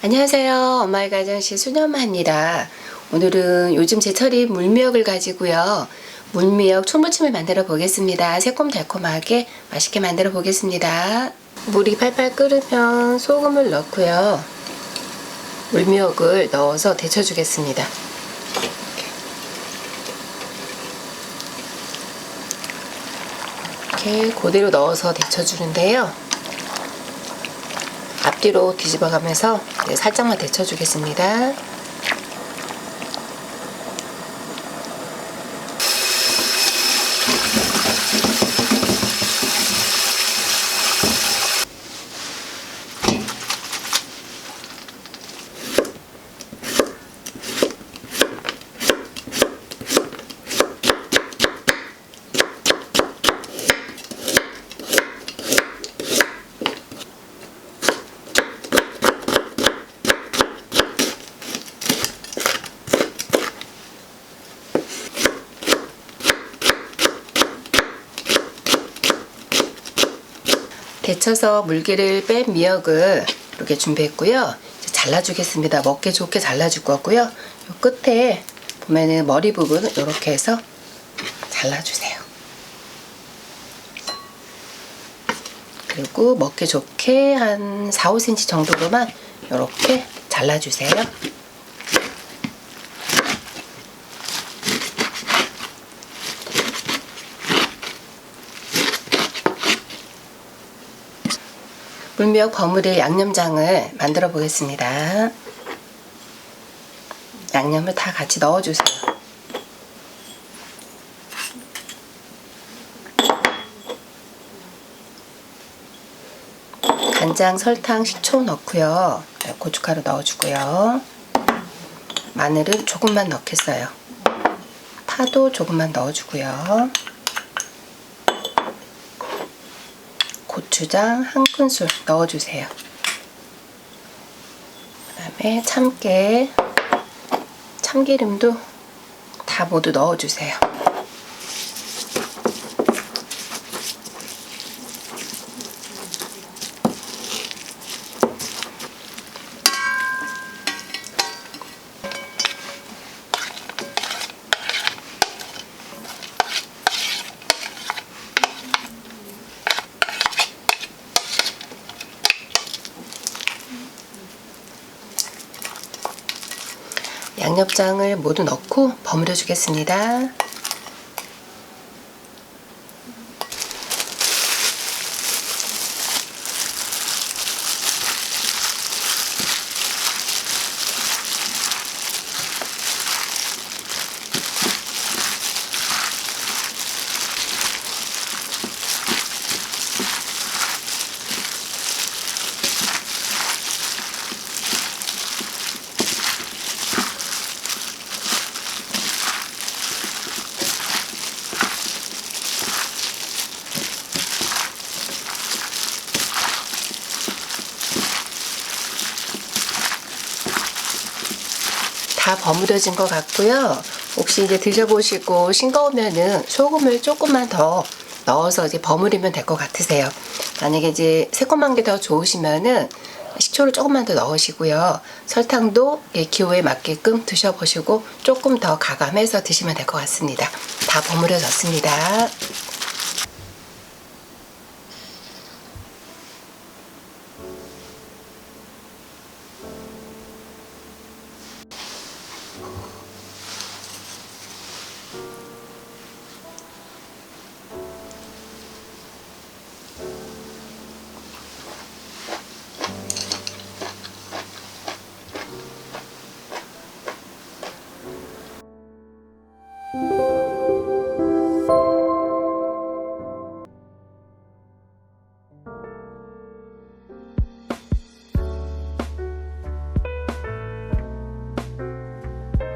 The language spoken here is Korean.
안녕하세요. 엄마의 가정시 수녀마입니다. 오늘은 요즘 제철인 물미역을 가지고요. 물미역 초무침을 만들어 보겠습니다. 새콤달콤하게 맛있게 만들어 보겠습니다. 물이 팔팔 끓으면 소금을 넣고요. 물미역을 넣어서 데쳐 주겠습니다. 이렇게 그대로 넣어서 데쳐 주는데요. 앞뒤로 뒤집어가면서 네, 살짝만 데쳐주겠습니다. 데쳐서 물기를 뺀 미역을 이렇게 준비했고요. 잘라주겠습니다. 먹기 좋게 잘라줄 거고요. 요 끝에 보면은 머리 부분 이렇게 해서 잘라주세요. 그리고 먹기 좋게 한 4, 5cm 정도로만 이렇게 잘라주세요. 물미역 버무릴 양념장을 만들어 보겠습니다. 양념을 다 같이 넣어주세요. 간장, 설탕, 식초 넣고요. 네, 고춧가루 넣어주고요. 마늘은 조금만 넣겠어요. 파도 조금만 넣어주고요. 고추장 한 큰술 넣어주세요. 그 다음에 참깨, 참기름도 다 모두 넣어주세요. 양념장을 모두 넣고 버무려 주겠습니다. 다 버무려진 것 같고요. 혹시 이제 드셔보시고 싱거우면은 소금을 조금만 더 넣어서 이제 버무리면 될 것 같으세요. 만약에 이제 새콤한 게 더 좋으시면은 식초를 조금만 더 넣으시고요. 설탕도 예, 기호에 맞게끔 드셔보시고 조금 더 가감해서 드시면 될 것 같습니다. 다 버무려졌습니다.